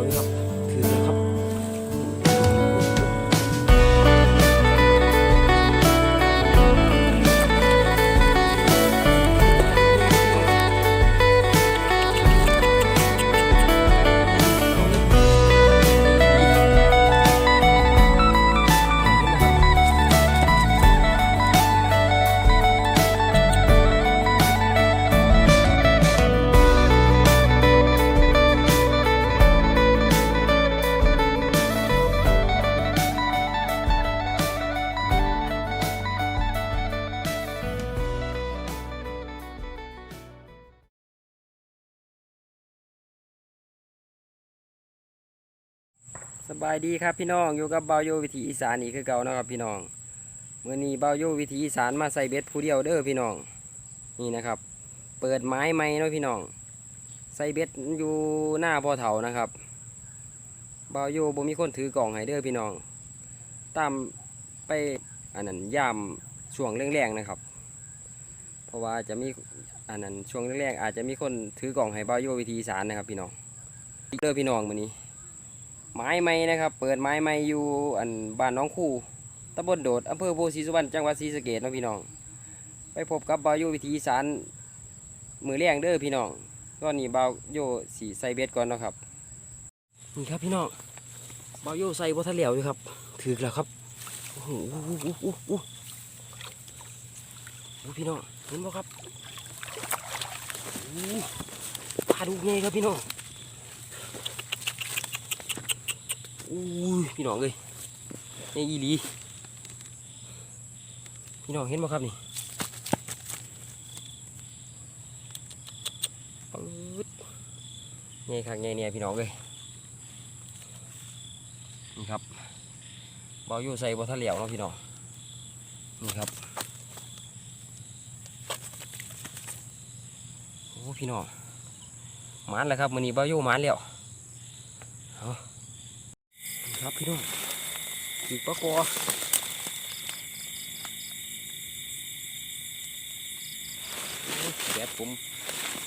วอยู่ สบายดีครับพี่น้องอยู่กับเบาโยวิถีอีสานอีกคือเก่านะครับพี่น้องเมื่อนี้เบาโยวิถีอีสานมาใส่เบ็ดผู้เดียวเด้อพี่น้องนี่นะครับ เปิดไม้ไม้เนาะพี่น้องใส่เบ็ดอยู่หน้าพอเถานะครับเบาโยบ่มีคนถือกล่องให้เด้อพี่น้องตามไปอันนั้นย่ามช่วงแรงๆนะครับ เพราะว่าจะมีอันนั้นช่วงแรกๆอาจจะมีคนถือกล่องให้เบาโยวิถีอีสานนะครับพี่น้องเด้อพี่น้องมื้อนี้ ไม้ไม้นะครับ เปิดไม้ไม้อยู่อันบ้านน้องคู่ตำบลโดดอำเภอโพธิสุวรรณจังหวัดศรีสะเกษนะพี่น้อง ไปพบกับบาโยวิธีสารมือเลี้ยงเด้อพี่น้องตอนนี้บาโยสีใส่เบ็ดก่อนนะครับนี่ครับพี่น้องบาโยใส่บัทะเหลียวอยู่ครับ ถือแล้วครับโอ้โหโอ้โหโอ้โหโอ้โหพี่น้องเห็นบ่ครับปลาดูไงครับพี่น้อง อุ้พี่น้องเลยนี่อีหลีพี่น้องเห็นไหมครับนี่ปื๊ดนี่ครับนี่เนี่ยพี่น้องเลยนี่ครับเบาอยู่ใส่บอทะเหลียวเนาะพี่น้องนี่ครับโอ้พี่น้องมานแล้วครับมันนี้เบาอยู่มานแล้ว ครับพี่น้องอีกปลาคอโอ้ยแดดผม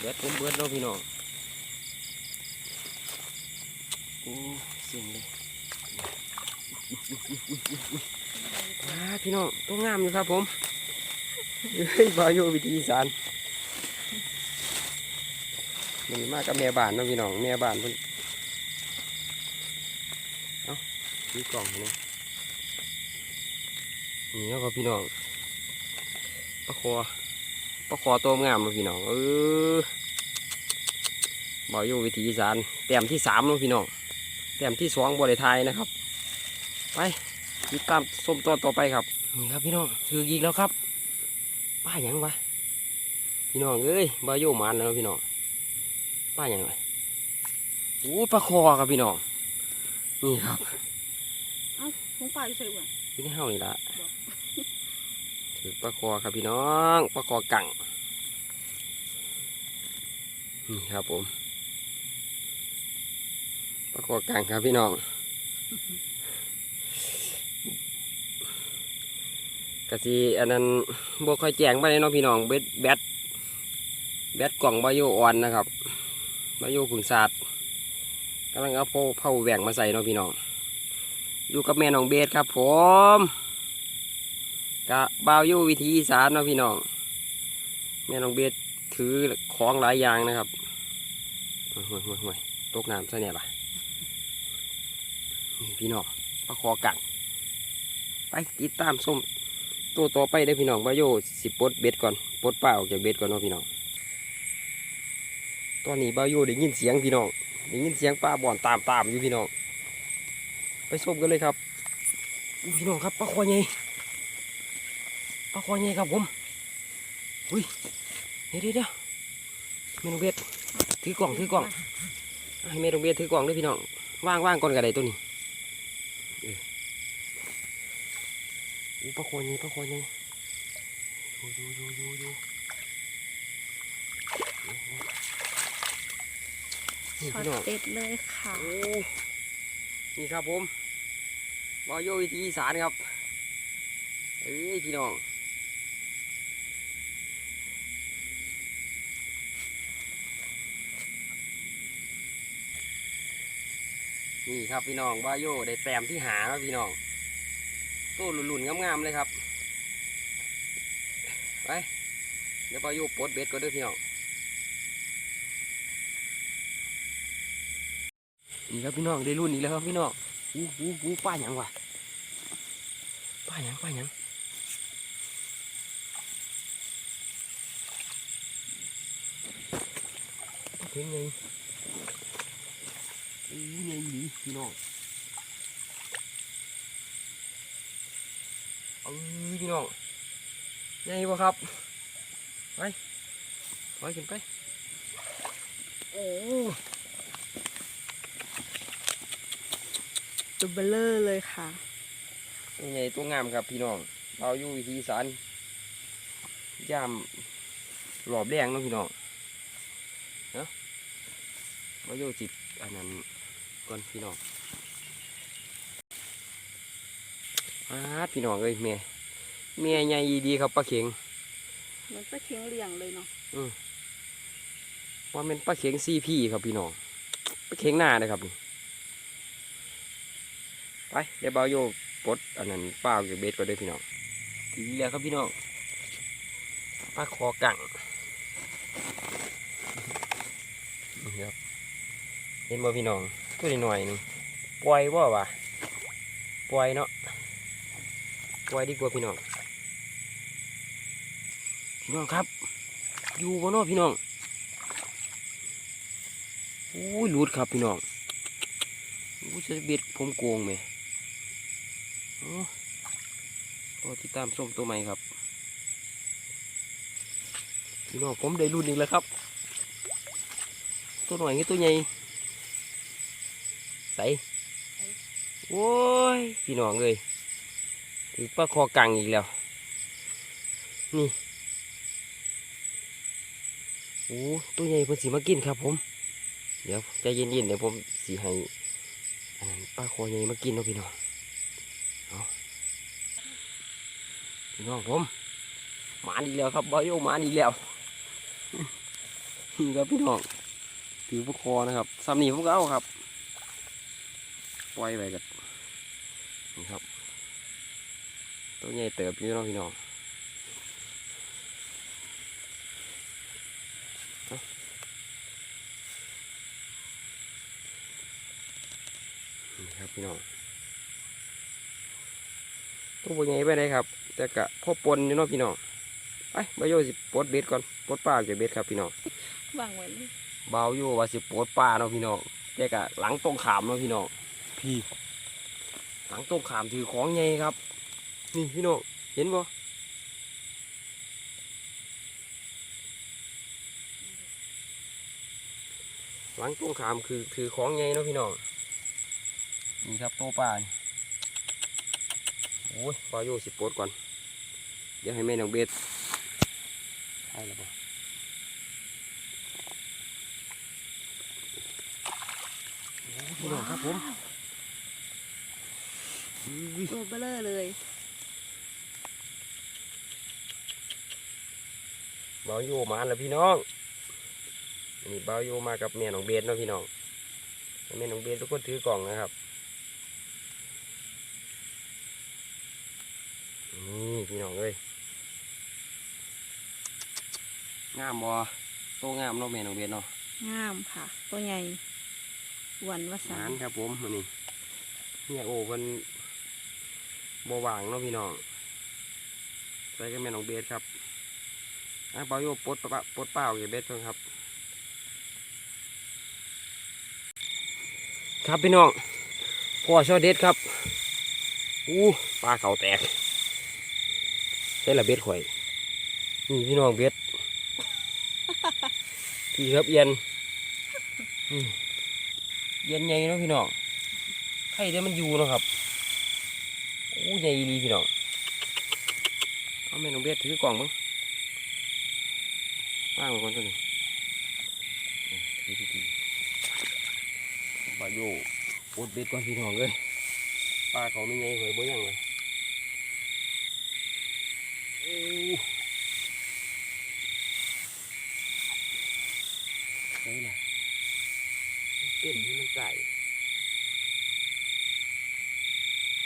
แดดผมเบิดแล้วพี่น้องโอ้เสิ่งเลยอ่าพี่น้องตัวงามอยู่ครับผมเฮ้ยบาโยวิธีอีสานนี่มากกับแม่บ้านนะพี่น้องแม่บ้านเพิ่น มีกล่องอยู่นะนี่แล้วก็พี่น้องปลาคอปลาคอตัวงามเลยพี่น้องเออบ่อยู่วิถีอีสานแต้มที่สามเลยพี่น้องแต้มที่สองบริไทยนะครับ ไปติดตามส้มตอนต่อไปครับนี่ครับพี่น้องถืออีกแล้วครับป้าหยังวะพี่น้องเอ้ยบ่อยู่มันแล้วพี่น้องป้าหยังวะโอ้ปลาคอครับพี่น้องนี่ครับ ลาอยู่ใส่อ้วนพี่นี่เฮานี่ละถือปลาคอครับพี่น้องปลาคอกังนี่ครับผมปลาคอกังครับพี่น้องกะสิอันนั้นบ่ค่อยแจ้งไปเลยเนาะพี่น้องเบ็ดแบตแบตกล่องบาโยอ่อนนะครับบาโยผึ่งศาสตร์กำลังเอาเผาเผาแหว่งมาใส่เนาะพี่น้อง อยู่กับแม่น้องเบสครับ ผมกะบ่าวอยู่วิธีอีสานนะพี่น้อง แม่น้องเบสถือของหลายอย่างนะครับห่วยห่วยห่วยตกน้ำซะเนี่ยล่ะพี่น้องปลาคอกังไปติดตามส้มตัวต่อไปได้พี่น้องบ่าวอยู่สิปดเบ็ดก่อนปลดปล่าออกจากเบ็ดก่อนเนาะพี่น้องตอนนี้บ่าวอยู่ได้ยินเสียงพี่น้องได้ยินเสียงปลาบ่อนตามตามอยู่พี่น้อง ไปชมกันเลยครับอุ๊ยพี่น้องครับปลาคอใหญ่ปลาคอใหญ่ครับผมอุ้ยเดี๋ยวเดี๋ยวเดี๋ยวเมนูเบ็ดถือกล่องถือกล่องให้เมนูเบ็ดถือกล่องด้วยพี่น้องว่างว่างก่อนกระไดตัวนี้เอออู้ปลาคอใหญ่ปลาคอใหญ่ดูดูดูดูดูนี่ช็อตพี่น้องเด็ดเลยค่ะโอ้ นี่ครับผมวาโยวิธีอีสานครับ เอ้ยพี่น้องนี่ครับพี่น้องบาโยได้แต้มที่หาแล้วพี่น้องตัวหลุ่นๆงามๆเลยครับไปเดี๋ยวบาโยปลดเบ็ดก็เด้อพี่น้อง นี่ครับพี่น้องได้รุ่นอีกแล้วครับพี่น้องอู้หูหูป้าหยังวะป้าหยังป้าหยังเพ่งไงอู้ไงดีพี่น้องเอ้ยพี่น้องไงวะครับไปไปขึ้นไปโอ้ ตัวเบลเลอร์เลยค่ะนี่ไงตัวงามครับพี่น้อง เราอยู่วิธีอีสานย่ามหลอบแรงเนาะพี่น้องเนาะมาโยจิบอันนั้นก่อนพี่น้องอาดพี่น้องเอ้ยเมียเมียใหญ่ดีครับปลาเข็งเหมือนปลาเค็งเลี้ยงเลยเนาะว่าเป็นปลาเข็งซีพีครับพี่น้องปลาเข็งหน้าเลยครับนี่ ไปเดี๋ยวเบาโยปลดอันนั้นเปล่าเก็บเบ็ดก็ได้อพี่น้องทีเดียวครับพี่น้องปลาคอกังนี่ครับเห็นบ่พี่น้องตัวนิดหน่อยหนึงปล่อยบ่วะปล่อยเนาะปล่อยดีกว่าพี่น้องพี่น้องครับ อยู่บ่เนาะพี่น้องโอ้ยหลุดครับพี่น้องโอ้ยจะเบ็ดผมโกงไหม โอ้ติดตามชมตัวใหม่ครับพี่น้องผมได้รุ่นอีกแล้วครับ ตัวหน่อยนี่ตัวใหญ่ใสโอ้ยพี่น้องเลยถือปลาคอกังอีกแล้ว นี่โอ้ตัวใหญ่เพิ่นสิมากินครับ ผม เดี๋ยวใจเย็นๆเดี๋ยวผมสีให้ป้าคอใหญ่มากินเนาะพี่น้องเอา พี่น้องผมหมาดีกแล้วครับบอยโยหมาดีกแล้วนี่ครับพี่น้องถือป้าคอนะครับซ้ำนี่ผมก็เอาครับปล่อยไปกันนี่ครับ ตัวใหญ่เติบอยู่เนาพี่น้องนี่ครับพี่น้องตัวใหญ่ไปไหนครับ แต่กะพ่อปนอยู่เนาะพี่น้องไปบาโยสิปลดเบ็ดก่อนปลดปลาเก็บเบ็ดครับพี่น้องวางไว้เลยบาวโยว่าสิปลดปลาเนาะพี่น้องแต่กะหลังตรงขามเนาะพี่น้องพี่ หลังตรงขามถือของใหญ่ครับ นี่พี่น้องเห็นบ่หลังตรงขามคือถือของใหญ่เนาะพี่น้องนี่ครับโตปลานี่โอ้ยบาวโยสิปลดก่อน เดี๋ยวให้แม่น้องเบ็ดใช่แล้วบ่พี่น้องครับผมอุ้ยตัวเบลเลอร์เลยเบาโยมาแล้วพี่น้องอันนี้เบาโยมากับแม่น้องเบสเนาะพี่น้องแม่น้องเบสทุกคนถือกล่องนะครับ นี่พี่น้องเลยงามบ่โตงามเนาะแม่น้องเบสเนาะงามค่ะ ตัวใหญ่หวันวาสาหานครับผมอันนี้เนี่ยโอ้เพิ่นบ่ว่างเนาะพี่น้องใส่กับแม่น้องเบสครับอะเบาโยปลดปะปลดเปล่าเก็บเบสเพิ่นครับ ครับพี่น้องพ่อชอเด็ดครับอู้ปลาเขาแตก ใช่ละเบ็ดข่อยนี่พี่น้องเบ็ดพี่ครับเยนนี่เอียนใหญ่เนาะพี่น้องไข่ได้มันอยู่เนาะครับอู้ใหญ่ดีพี่น้องเอาแม่น้องเบ็ดถือกล่องมั้งว่างก่อนตัวนี้เออถือดีๆบาโยอดเบ็ดก่อนพี่น้องเลยปลาเขาไม่ไงเหยบ่ยังเลย โอ้ใช่ล่ะเต้นให้มันใส่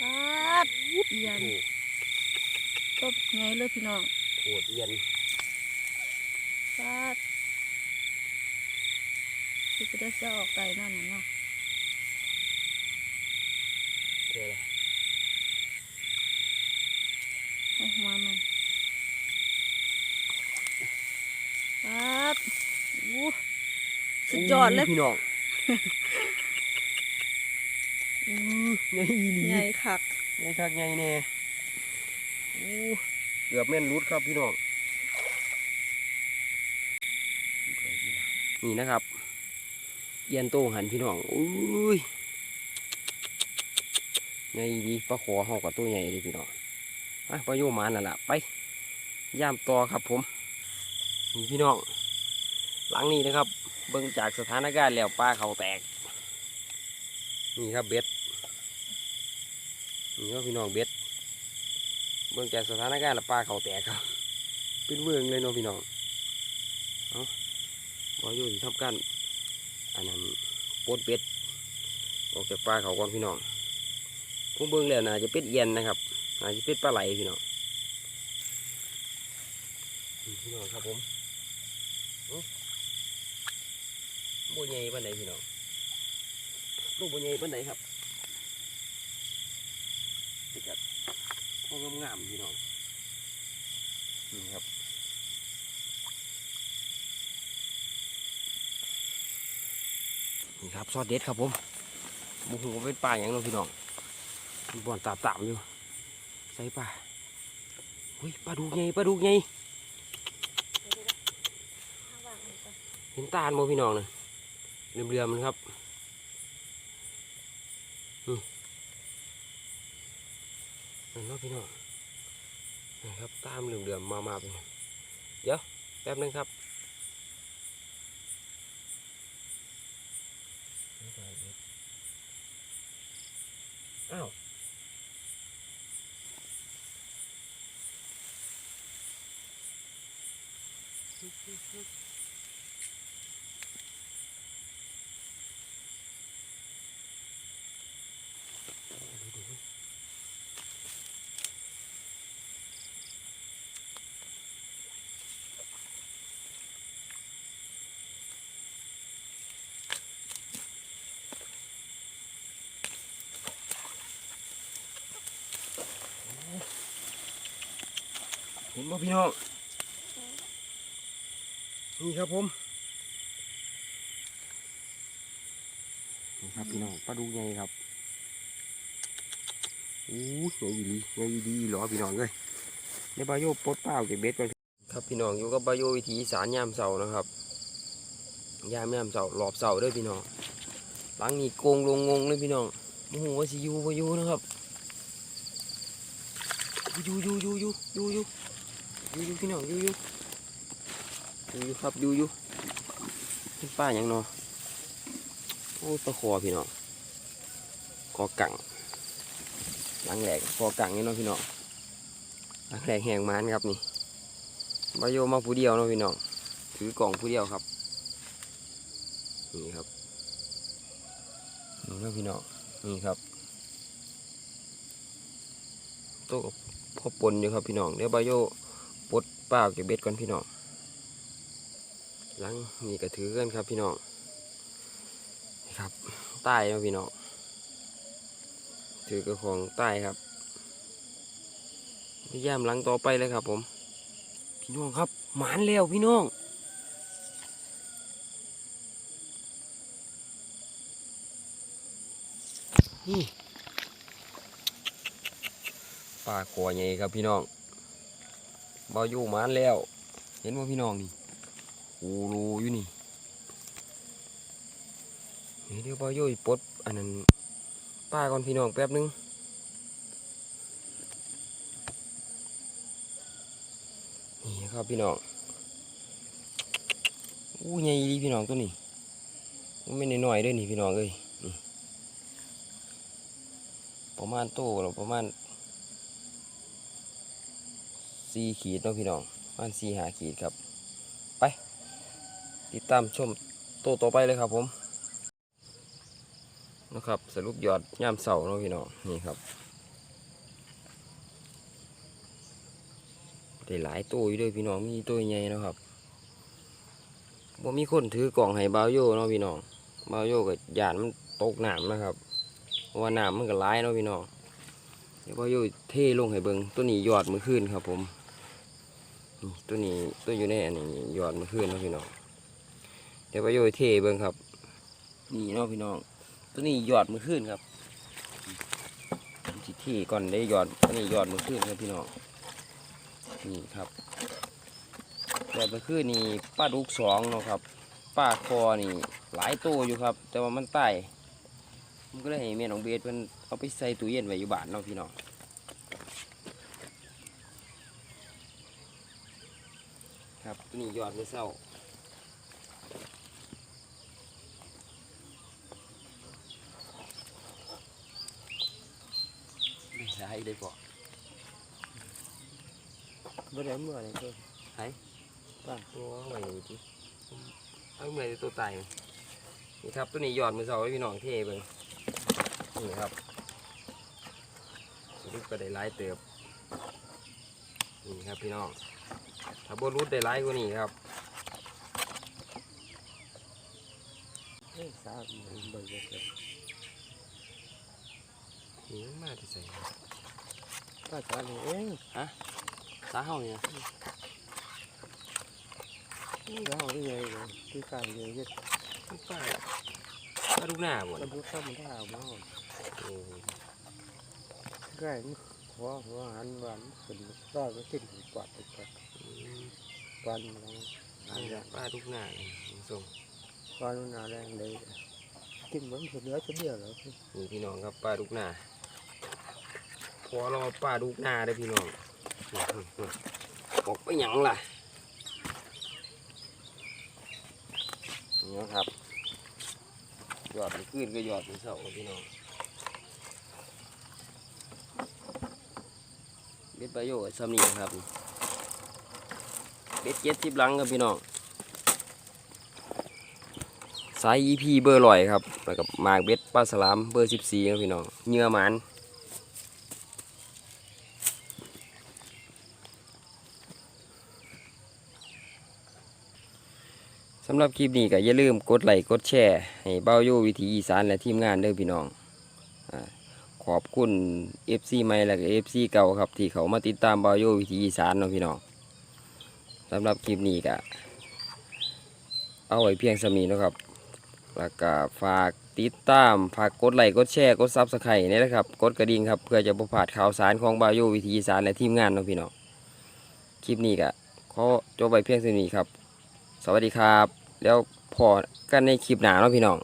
ปาดเอียนตบไงเลยพี่น้องโหดเอียนปาดที่จะได้เสียออกไปนั่นน่ะเนาะ เจอละ ให้หัวมันปาดอู้สุด ยอดเลยพี่น้องอู้ใหญ่อีหลีใหญ่คักใหญ่คักใหญ่แน่อู้เกือบแม่นรุดครับพี่น้องนี่นะครับเอียนโตหันพี่น้องอุ้ยใหญ่ดีปลาขอเฮากับตัวใหญ่เลยพี่น้องไปปลาโยมานนั่นแหละไปย่ามต่อครับผมนี่พี่น้องหลังนี้นะครับ เบิ่งจากสถานการณ์แล้วปลาเขาแตก นี่ครับเบ็ด นี่ครับพี่น้องเบ็ด เบิ่งจากสถานการณ์แล้วปลาเขาแตกครับเป็นเมืองเลยเนาะพี่น้องเอาบอยู่ที่ทำการอันนั้นปลดเบ็ดออกจากปลาเขาก่อนพี่น้องผมเบิ่งแล้วน่าจะเป็นเอียนนะครับน่าจะเป็นปลาไหลพี่น้องพี่น้องครับผม บัวใหญ่ปานใดพี่น้องลูกบัวใหญ่ปานใดครับนี่ครับพวกงามๆพี่น้องนี่ครับนี่ครับซอสเด็ดครับผมบุหูว่าเป็นปลาอย่างเนาะพี่น้องมีบ่อนตาตามๆอยู่ใส่ปลาเฮ้ยปลาดูกใหญ่ปลาดูกใหญ่เห็นตาลบ่พี่น้องนะเรือ เรือๆมันครับนั่นเนาะพี่น้องนะครับตามเรือเรือๆมามาไปเดี๋ยวแป๊บนึงครับอ้าวฮึฮึฮึ ห็นบ่พี่น้อง นี่ครับผมนี่ครับพี่น้องปลาดุกใหญ่ครับอู้ใหญ่ดีใหญ่ดีหรอพี่น้องเลยในบาโยปดเปล่าเก็บเบ็ดก่อนครับพี่น้องอยู่กับบาโยวิถีสานยามเสานะครับยามยามเสาร์รอบเสาด้วยพี่น้องหลังนี้โกงลงงงเลยพี่น้องโอ้โหว่าสิยูบ่อยู่นะครับยูยูยูยูยูยู อยู่อยู่พี่น้องอยู่อยู่อยู่อยู่ครับอยู่อยู่เป็นป้าอย่างเนาะโอ้ตะคอพี่น้องคอกังหลังแหลกคอกังนี่เนาะพี่น้องหลังแหลกแหงมันครับนี่มาโยมาผู้เดียวเนาะพี่น้องถือกล่องผู้เดียวครับนี่ครับนี่เนาะพี่น้องนี่ครับโตกับพ่อปนอยู่ครับพี่น้องเดี๋ยวบาโย ปลดเปล่าเก็บเบ็ดก่อนพี่น้องหลังนี่ก็ถือกันครับพี่น้องครับใต้เนาะพี่น้องถือกระของใต้ครับพยายามหลังต่อไปเลยครับ ผม พี่น้องครับ หมานแล้วพี่น้องนี่ปลาคอใหญ่ครับพี่น้อง บาอยู่มานแล้ว เห็นว่าพี่น้องนี่โอ้โหอยู่นี่นี่เดี๋ยวพ่อโย่อยปดอันนั้นป้าก่อนพี่น้องแป๊บนึงนี่ครับพี่น้องอู้ใหญ่ดีพี่น้องตัวนี้มันไม่น้อยเด้วยนี่พี่น้องเอ้ยประมาณโตเราประมาณ สี่ขีดน้องพี่น้องมันสี่หาขีดครับ ไป ติดตามชมตัวต่อไปเลยครับผมนะครับสรุปยอดย่ามเสาเนาะพี่น้องนี่ครับได้หลายตัวอยู่ด้วยพี่น้องมีตัวใหญ่นะครับว่ามีคนถือกล่องไห้บาโยน้องพี่น้องบาโยกับยาดมันตกหนามนะครับว่าหนามมันก็ร้ายน้องพี่น้องเดี๋ยวบาโยเท่ลงให้เบิงตัวนี้ยอดมือขึ้นครับผม ตัวนี้ตัวอยู่ในอันนี้ยอดมือขึ้นเนาะพี่น้องเดี๋ยวบาวโยเทเบิ่งครับ นี่เนาะพี่น้อง ตัวนี้ยอดมือขึ้นครับผมสิเทก่อนได้ยอดตัวนี้ยอดมือขึ้นครับพี่น้องนี่ครับแบบก็คือนี่ป้าดุกสองเนาะครับป้าคอนี่หลายตัวอยู่ครับ แต่ว่ามันใต้มันก็เลยให้แม่น้องเบสมันเอาไปใส่ตู้เย็นไว้อยู่บ้านเนาะพี่น้อง ครับตัวนี้ยอดไม่เศร้าไม่ใช่ได้ปะบ่ได้เมื่อไหร่เพิ่นป้าตัวอะไรที่เอาเมื่อไรตัวตายนี่ครับตัวนี้ยอดมือเสาไว้พี่น้องเท่เบิ่งนี่ครับสรุปก็ได้หลายเติบนี่ครับพี่น้อง ถ้าบรุดได้หลายกว่านี้ครับเอ้ยสาวมันเบิ่งเลยนี่มาที่ใส่ป้าสาวนี่เองฮะสาเฮาเนี่ยแล้วได้ไงเลยที่กลางเลยเฮ็ดป้าป้าลูหน้าบ่มันบ่เข้ามันได้เอาบ่โอ้ใกล้หัวหัวหันหวานขึ้นรอดก็กินกวาดไปกวาด กวาดมันอันนี้ป้าลูกหน้านี่ส่งกวาดมันอะไรเลยกินมันเหลือจะเดียวแล้วนี่พี่น้องครับป้าลูกหน้าพอเราป้าลูกหน้าได้อพี่น้องบอกไปหยังล่ะนี่นะครับยอดมันขึ้นก็ยอดมันเสาพี่น้องเบ็ดประโยชน์สำนีครับ เบ็ดเจ็ดสิบลังครับพี่น้องสาย EP เบอร์ลอยครับแล้วกับหมากเบ็ดปลาสลามเบอร์สิบสี่ครับพี่น้องเหงื่อหมันสำหรับคลิปนี้ก็อย่าลืมกดไลค์กดแชร์ให้เบ้าโยวิถีอีสานและทีมงานเด้อพี่น้องอขอบคุณ FC ใหม่และก็ FC เก่าครับที่เขามาติดตามเบ้าโยวิถีอีสานเนาะพี่น้อง สำหรับคลิปนี้ก็เอาไว้เพียงสมีนะครับ แล้วก็ฝากติดตาม ฝากกดไลค์ กดแชร์ กดซับสไครต์นี่นะครับ กดกระดิ่งครับ เพื่อจะประพลาดข่าวสารของบาโยวิธีสารและทีมงานนะพี่น้อง คลิปนี้ก็ขอจบไปเพียงเท่านี้ครับ สวัสดีครับ แล้วพอกันในคลิปหน้าเนาะพี่น้อง